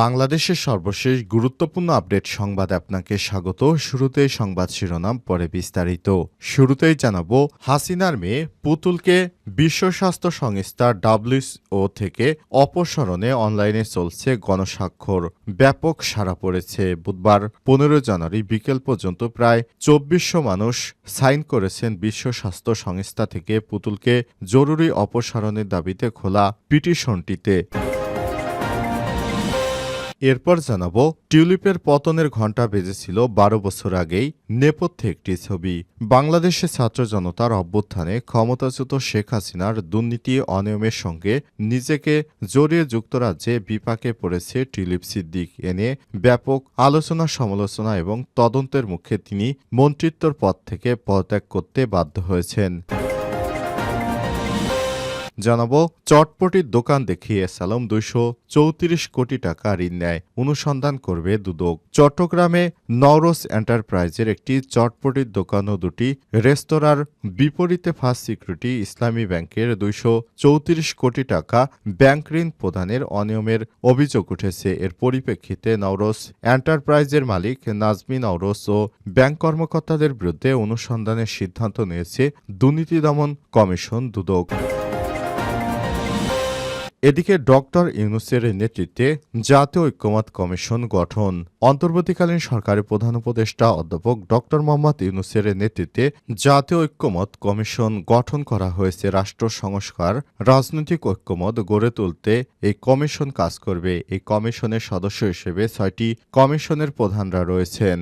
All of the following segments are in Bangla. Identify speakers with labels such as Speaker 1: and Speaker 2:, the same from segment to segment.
Speaker 1: বাংলাদেশের সর্বশেষ গুরুত্বপূর্ণ আপডেট সংবাদ আপনাকে স্বাগত। শুরুতেই সংবাদ শিরোনাম, পরে বিস্তারিত। শুরুতেই জানাব, হাসিনার মেয়ে পুতুলকে বিশ্ব স্বাস্থ্য সংস্থা ডাব্লিউও থেকে অপসারণে অনলাইনে চলছে গণস্বাক্ষর। ব্যাপক সাড়া পড়েছে বুধবার। পনেরো জানুয়ারি বিকেল পর্যন্ত প্রায় চব্বিশশো মানুষ সাইন করেছেন বিশ্ব স্বাস্থ্য সংস্থা থেকে পুতুলকে জরুরি অপসারণের দাবিতে খোলা পিটিশনটিতে। এরপর জানাব, টিউলিপের পতনের ঘণ্টা বেজেছিল বারো বছর আগেই নেপথ্যে একটি ছবি। বাংলাদেশের ছাত্র জনতার অভ্যুত্থানে ক্ষমতাচ্যুত শেখ হাসিনার দুর্নীতি অনিয়মের সঙ্গে নিজেকে জড়িয়ে যুক্তরাজ্যে বিপাকে পড়েছে টিউলিপ সিদ্দিক। এনে ব্যাপক আলোচনা, সমালোচনা এবং তদন্তের মুখে তিনি মন্ত্রিত্বর পদ থেকে পদত্যাগ করতে বাধ্য হয়েছেন। জানাব চটপটির দোকান দেখিয়ে সালাম দুইশো চৌত্রিশ কোটি টাকা ঋণ নেয়। অনুসন্ধান করবে দুদক। চট্টগ্রামে নওরোস এন্টারপ্রাইজের একটি চটপটির দোকান ও দুটি রেস্তোরাঁর বিপরীতে ফার্স্ট সিকিউরিটি ইসলামী ব্যাংকের দুইশো চৌত্রিশ কোটি টাকা ব্যাংক ঋণ প্রদানের অনিয়মের অভিযোগ উঠেছে। এর পরিপ্রেক্ষিতে নওরোস এন্টারপ্রাইজের মালিক নাজমি নওরোস ও ব্যাংক কর্মকর্তাদের বিরুদ্ধে অনুসন্ধানের সিদ্ধান্ত নিয়েছে দুর্নীতি দমন কমিশন দুদক। এদিকে ডক্টর ইউনুসের নেতৃত্বে জাতীয় ঐক্যমত কমিশন গঠন। অন্তর্বর্তীকালীন সরকারের প্রধান উপদেষ্টা অধ্যাপক ডক্টর মোহাম্মদ ইউনুসের নেতৃত্বে জাতীয় ঐক্যমত কমিশন গঠন করা হয়েছে। রাষ্ট্র সংস্কার, রাজনৈতিক ঐক্যমত গড়ে তুলতে এই কমিশন কাজ করবে। এই কমিশনের সদস্য হিসেবে ছয়টি কমিশনের প্রধানরা রয়েছেন।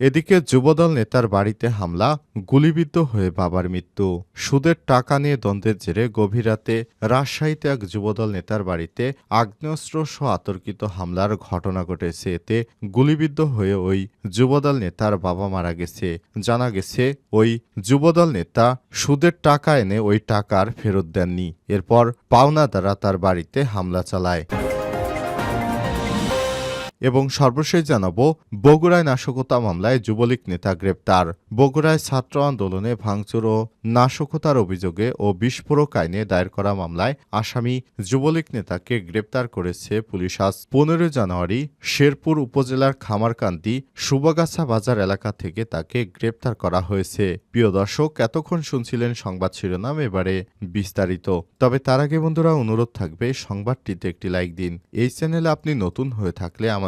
Speaker 1: এদিকে যুবদল নেতার বাড়িতে হামলা, গুলিবিদ্ধ হয়ে বাবার মৃত্যু। সুদের টাকা নিয়ে দ্বন্দ্বের জেরে গভীর রাতে রাজশাহীতে এক যুবদল নেতার বাড়িতে আগ্নেয়াস্ত্র সহ আতর্কিত হামলার ঘটনা ঘটেছে। এতে গুলিবিদ্ধ হয়ে ওই যুবদল নেতার বাবা মারা গেছে। জানা গেছে, ওই যুবদল নেতা সুদের টাকা এনে ওই টাকার ফেরত দেননি। এরপর পাওনা দ্বারা তার বাড়িতে হামলা চালায়। এবং সর্বশেষ জানাব, বগুড়ায় নাশকতা মামলায় যুবলীগ নেতা গ্রেপ্তার। বগুড়ায় ছাত্র আন্দোলনে ভাঙচুর ও নাশকতার অভিযোগে ও বিস্ফোরক আইনে দায়ের করা মামলায় আসামি যুবলীগ নেতাকে গ্রেপ্তার করেছে পুলিশ। আজ পনেরো জানুয়ারি শেরপুর উপজেলার খামারকান্দি সুবগাছা বাজার এলাকা থেকে তাকে গ্রেপ্তার করা হয়েছে। প্রিয় দর্শক, এতক্ষণ শুনছিলেন সংবাদ শিরোনাম, এবারে বিস্তারিত। তবে তার আগে বন্ধুরা, অনুরোধ থাকবে সংবাদটিতে একটি লাইক দিন। এই চ্যানেলে আপনি নতুন হয়ে থাকলে আমাদের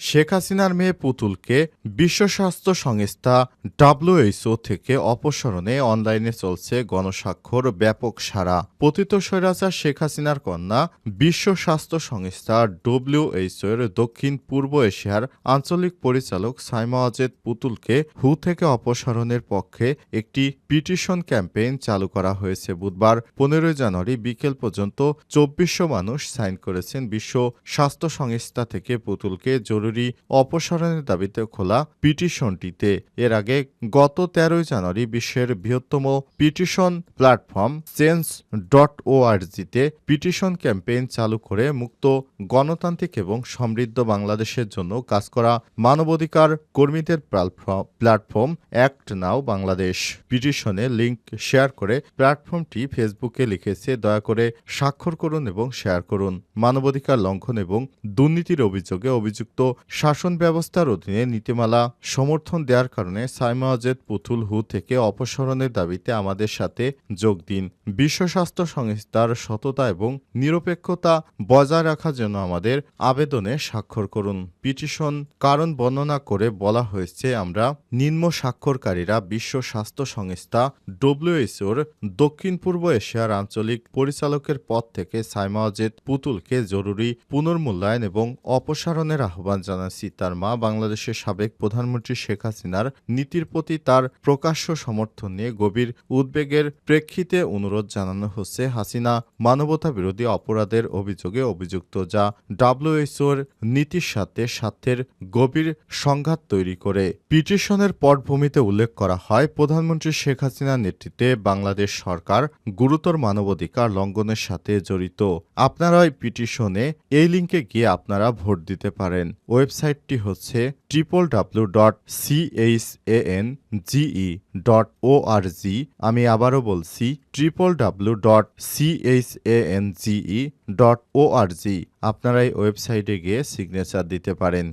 Speaker 1: শেখ হাসিনার মেয়ে পুতুলকে বিশ্ব স্বাস্থ্য সংস্থা ডাব্লিউএইচও থেকে অপসারণে অনলাইনে চলছে গণস্বাক্ষর ব্যাপক সারা পতিত স্বৈরাচার শেখ হাসিনার কন্যা বিশ্ব স্বাস্থ্য সংস্থা ডব্লিউএইচও এর দক্ষিণ পূর্ব এশিয়ার আঞ্চলিক পরিচালক সাইমা অজেদ পুতুলকে হু থেকে অপসারণের পক্ষে একটি পিটিশন ক্যাম্পেইন চালু করা হয়েছে বুধবার, পনেরোই জানুয়ারি বিকেল পর্যন্ত চব্বিশশো মানুষ সাইন করেছেন বিশ্ব স্বাস্থ্য সংস্থা থেকে পুতুলকে জরুরি অপসারণের দাবিতে খোলা পিটিশনটিতে। এর আগে গত তেরোই জানুয়ারি বিশ্বের বৃহত্তম পিটিশন প্ল্যাটফর্ম চেঞ্জ ডট ওআরজিতে পিটিশন ক্যাম্পেইন চালু করে মুক্ত, গণতান্ত্রিক এবং সমৃদ্ধ বাংলাদেশের জন্য কাজ করা মানবাধিকার কর্মীদের প্ল্যাটফর্ম- অ্যাক্ট নাও বাংলাদেশ। পিটিশনে লিংক শেয়ার করে প্ল্যাটফর্মটি ফেসবুকে লিখেছে, দয়া করে স্বাক্ষর করুন এবং শেয়ার করুন। মানবাধিকার লঙ্ঘন এবং দুর্নীতির অভিযোগে অভিযুক্ত শাসন ব্যবস্থার অধীনে নীতিমালা সমর্থন দেওয়ার কারণে সাইমা অজেদ পুতুল হু থেকে অপসারণের দাবিতে আমাদের সাথে যোগ দিন। বিশ্ব স্বাস্থ্য সংস্থার সততা এবং নিরপেক্ষতা বজায় রাখার জন্য আমাদের আবেদনে স্বাক্ষর করুন। পিটিশন কারণ বর্ণনা করে বলা হয়েছে, আমরা নিম্ন স্বাক্ষরকারীরা বিশ্ব স্বাস্থ্য সংস্থা ডব্লিউএইচওর দক্ষিণ পূর্ব এশিয়ার আঞ্চলিক পরিচালকের পদ থেকে সাইমা অজেদ পুতুলকে জরুরি পুনর্মূল্যায়ন এবং অপসারণের আহ্বান জানাসি তার মা, বাংলাদেশের সাবেক প্রধানমন্ত্রী শেখ হাসিনার নীতির প্রতি তার প্রকাশ্য সমর্থন নিয়ে গভীর উদ্বেগের প্রেক্ষিতে অনুরোধ জানানো হচ্ছে হাসিনা মানবতা বিরোধী অপরাধের অভিযোগে অভিযুক্ত, যা ডাব্লিউএইচওর নীতির সাথে স্বার্থের গভীর সংঘাত তৈরি করে। পিটিশনের পটভূমিতে উল্লেখ করা হয়, প্রধানমন্ত্রী শেখ হাসিনার নেতৃত্বে বাংলাদেশ সরকার গুরুতর মানবাধিকার লঙ্ঘনের সাথে জড়িত। আপনারা এই পিটিশনে এই লিঙ্কে গিয়ে আপনারা ভোট দিতে পারেন। ওয়েবসাইটটি হচ্ছে triple W dot C H A N G E dot O R G আমি আবারও বলছি triple W dot C H A N G E dot O R G আপনারা এই ওয়েবসাইটে গিয়ে সিগনেচার দিতে পারেন।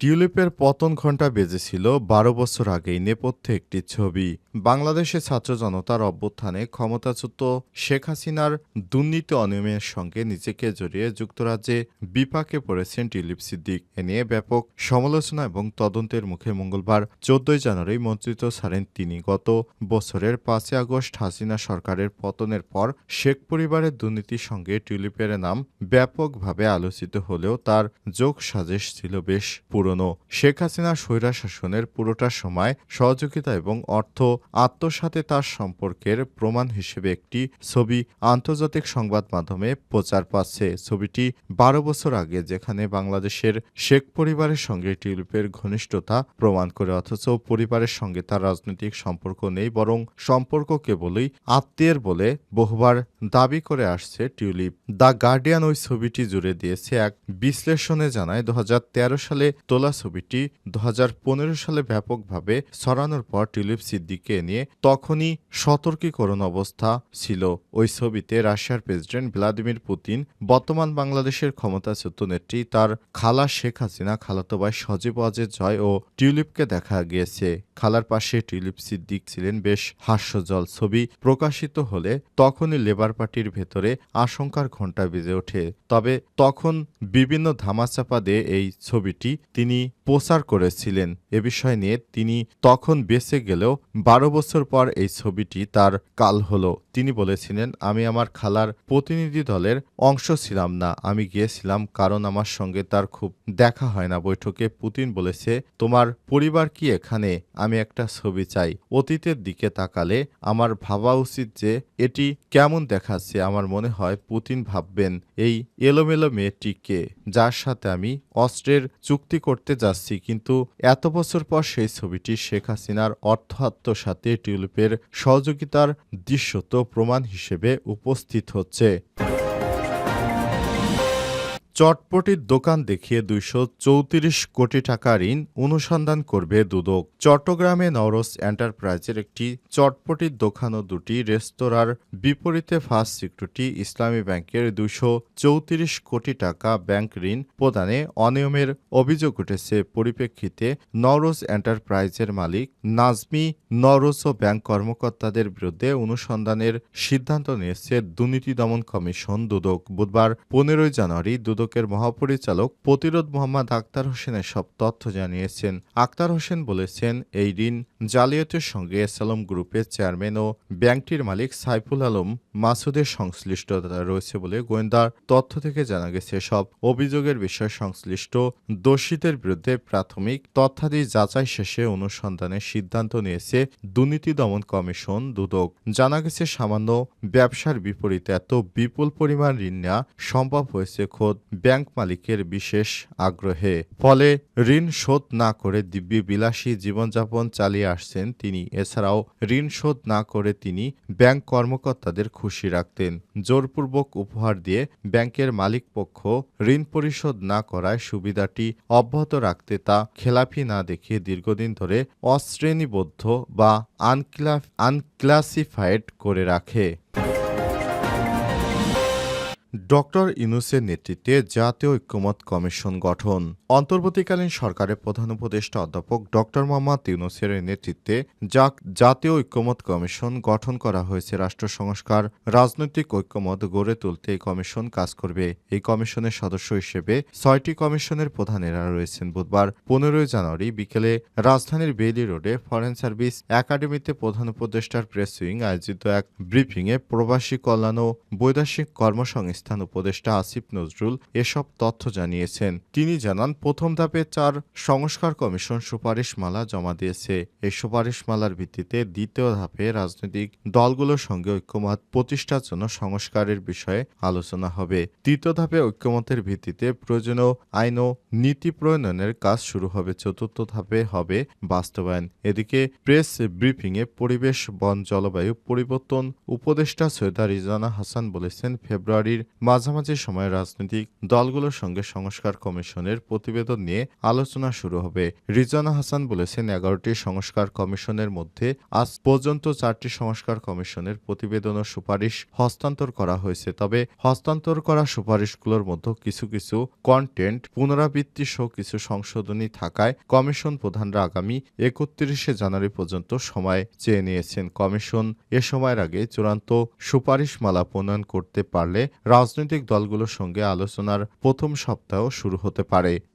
Speaker 1: টিউলিপের পতন ঘণ্টা বেজেছিল বারো বছর আগেই নেপথ্যে একটি ছবি। বাংলাদেশে ছাত্র জনতার অভ্যুত্থানে ক্ষমতাচ্যুত শেখ হাসিনার দুর্নীতি অনিয়মের সঙ্গে নিজেকে জড়িয়ে যুক্তরাজ্যে বিপাকে পড়েছেন টিউলিপ সিদ্দিক। এ নিয়ে ব্যাপক সমালোচনা এবং তদন্তের মুখে মঙ্গলবার চোদ্দই জানুয়ারি মন্ত্রিত ছাড়েন তিনি। গত বছরের পাঁচই আগস্ট হাসিনা সরকারের পতনের পর শেখ পরিবারের দুর্নীতির সঙ্গে টিউলিপের নাম ব্যাপকভাবে আলোচিত হলেও তার যোগ সাজেশ ছিল বেশ পুরনো। শেখ হাসিনা স্বৈরা শাসনের পুরোটা সময় সহযোগিতা এবং অর্থ আত্মসাতে তার সম্পর্কের প্রমাণ হিসেবে একটি ছবি আন্তর্জাতিক সংবাদ মাধ্যমে প্রচার পাচ্ছে। ছবিটি বারো বছর আগে যেখানে বাংলাদেশের শেখ পরিবারের সঙ্গে টিউলিপের ঘনিষ্ঠতা প্রমাণ করে, অথচ পরিবারের সঙ্গে তার রাজনৈতিক সম্পর্ক নেই, বরং সম্পর্ক কেবলই আত্মীয়ের বলে বহুবার দাবি করে আসছে টিউলিপ। দ্য গার্ডিয়ান ওই ছবিটি জুড়ে দিয়েছে এক বিশ্লেষণে জানায় দু হাজার তেরো সালে তোলা ছবিটি দু হাজার পনেরো সালে ব্যাপকভাবে ছড়ানোর পর টিউলিপ সিদ্দিককে নিয়ে তখনই সতর্কীকরণ অবস্থা ছিল। ওই ছবিতে রাশিয়ার প্রেসিডেন্ট ভ্লাদিমির পুতিন, বর্তমান বাংলাদেশের ক্ষমতাচ্যুত নেত্রী তার খালা শেখ হাসিনা, খালাতো ভাই সজীব অজের জয় ও টিউলিপকে দেখা গিয়েছে। খালার পাশে টিউলিপ সিদ্দিক ছিলেন বেশ হাস্যজল ছবি প্রকাশিত হলে তখনই লেবার পার্টির ভেতরে আশঙ্কার ঘণ্টা বেজে ওঠে। তবে তখন বিভিন্ন ধামাচাপা দিয়ে এই ছবিটি তিনি প্রচার করেছিলেন। এ বিষয় নিয়ে তিনি তখন বেঁচে গেলেও বারো বছর পর এই ছবিটি তার কাল হলো। তিনি বলেছিলেন, আমি আমার খালার প্রতিনিধি দলের অংশ ছিলাম না। আমি গিয়েছিলাম কারণ আমার সঙ্গে তার খুব দেখা হয় না। বৈঠকে পুতিন বলেছে, তোমার পরিবার কি এখানে? আমি একটা ছবি চাই। অতীতের দিকে তাকালে আমার ভাবা উচিত যে এটি কেমন দেখাচ্ছে, আমার মনে হয় পুতিন ভাববেন এই এলোমেলো মেয়েটিকে, যার সাথে আমি অস্ত্রের চুক্তি করতে যাচ্ছি। কিন্তু এত বছর পর সেই ছবিটি শেখ হাসিনার অর্থ সাথে টিউলিপের সহযোগিতার দৃশ্যত প্রমাণ হিসেবে উপস্থিত হচ্ছে। চটপটির দোকান দেখিয়ে দুইশো চৌত্রিশ কোটি টাকা ঋণ অনুসন্ধান করবে দুদক। চট্টগ্রামে নওরোজ এন্টারপ্রাইজের একটি চটপটির দোকান ও দুটি রেস্তোরাঁর বিপরীতে ফার্স্ট সিকিউরিটি ইসলামী ব্যাংকের দুইশো চৌত্রিশ কোটি টাকা ব্যাংক ঋণ প্রদানে অনিয়মের অভিযোগ উঠেছে। পরিপ্রেক্ষিতে নওরোজ এন্টারপ্রাইজের মালিক নাজমি নওরোজ ও ব্যাংক কর্মকর্তাদের বিরুদ্ধে অনুসন্ধানের সিদ্ধান্ত নিয়েছে দুর্নীতি দমন কমিশন দুদক। বুধবার পনেরোই জানুয়ারি দুদকের মহাপরিচালক প্রতিরোধ মোহাম্মদ আক্তার হোসেনের সব তথ্য জানিয়েছেন। আক্তার হোসেন বলেছেন, এই ঋণ জালিয়াতের সঙ্গে এসালম গ্রুপের চেয়ারম্যান ও ব্যাংকটির মালিক সাইফুল আলম মাসুদের সংশ্লিষ্টতা রয়েছে বলে গোয়েন্দার তথ্য থেকে জানা গেছে। সব অভিযোগের বিষয়ে সংশ্লিষ্ট দোষীদের বিরুদ্ধে প্রাথমিক তথ্যাদি যাচাই শেষে অনুসন্ধানের সিদ্ধান্ত নিয়েছে দুর্নীতি দমন কমিশন দুদক। জানা গেছে, সামান্য ব্যবসার বিপরীতে এত বিপুল পরিমাণ ঋণ নেওয়া সম্ভব হয়েছে খোদ ব্যাংক মালিকের বিশেষ আগ্রহে। ফলে ঋণ শোধ না করে দিব্যি বিলাসী জীবনযাপন চালিয়ে আসছেন তিনি। এছাড়াও ঋণ শোধ না করে তিনি ব্যাংক কর্মকর্তাদের খুশি রাখতেন। জোরপূর্বক উপহার দিয়ে ব্যাংকের মালিক পক্ষ ঋণ পরিশোধ না করায় সুবিধাটি অব্যাহত রাখতে তা খেলাপি না দেখিয়ে দীর্ঘদিন ধরে অশ্রেণীবদ্ধ বা আনক্লাসিফাইড করে রাখে। ডক্টর ইনুসের নেতৃত্বে জাতীয় ঐক্যমত কমিশন গঠন। অন্তর্বর্তীকালীন সরকারের প্রধান উপদেষ্টা অধ্যাপক ডক্টর মোহাম্মদ ইউনুসের নেতৃত্বে জাতীয় ঐক্যমত কমিশন গঠন করা হয়েছে। রাষ্ট্র সংস্কার, রাজনৈতিক ঐক্যমত গড়ে তুলতে এই কমিশন কাজ করবে। এই কমিশনের সদস্য হিসেবে ছয়টি কমিশনের প্রধানেরা রয়েছেন। বুধবার পনেরোই জানুয়ারি বিকেলে রাজধানীর বেইলি রোডে ফরেন সার্ভিস একাডেমিতে প্রধান উপদেষ্টার প্রেস উইং আয়োজিত এক ব্রিফিংয়ে প্রবাসী কল্যাণ ও বৈদেশিক কর্মসংস্থান প্রধান উপদেষ্টা আসিফ নজরুল এসব তথ্য জানিয়েছেন। তিনি জানান, প্রথম ধাপে চার সংস্কার কমিশন সুপারিশমালা জমা দিয়েছে। এই সুপারিশমালার ভিত্তিতে দ্বিতীয় ধাপে রাজনৈতিক দলগুলোর সঙ্গে ঐক্যমত প্রতিষ্ঠার জন্য সংস্কারের বিষয়ে আলোচনা হবে। তৃতীয় ধাপে ঐক্যমতের ভিত্তিতে প্রয়োজনীয় আইন ও নীতি প্রণয়নের কাজ শুরু হবে। চতুর্থ ধাপে হবে বাস্তবায়ন। এদিকে প্রেস ব্রিফিংয়ে পরিবেশ, বন, জলবায়ু পরিবর্তন উপদেষ্টা সৈয়দা রিজানা হাসান বলেছেন, ফেব্রুয়ারির মাঝামাঝি সময়ে রাজনৈতিক দলগুলোর সঙ্গে সংস্কার কমিশনের প্রতিবেদন নিয়ে আলোচনা শুরু হবে। রিজানা হাসান বলেছেন, এগারোটি সংস্কার কমিশনের মধ্যে আজ পর্যন্ত চারটি সংস্কার কমিশনের প্রতিবেদন ও সুপারিশ হস্তান্তর করা হয়েছে। তবে হস্তান্তর করা সুপারিশগুলোর মধ্যে কিছু কিছু কন্টেন্ট পুনরাবৃত্তি সহ কিছু সংশোধনী থাকায় কমিশন প্রধানরা আগামী একত্রিশে জানুয়ারি পর্যন্ত সময় চেয়ে নিয়েছেন। কমিশন এ সময়ের আগে চূড়ান্ত সুপারিশমালা প্রণয়ন করতে পারলে রাজনৈতিক দলগুলোর সঙ্গে আলোচনার প্রথম সপ্তাহ শুরু হতে পারে।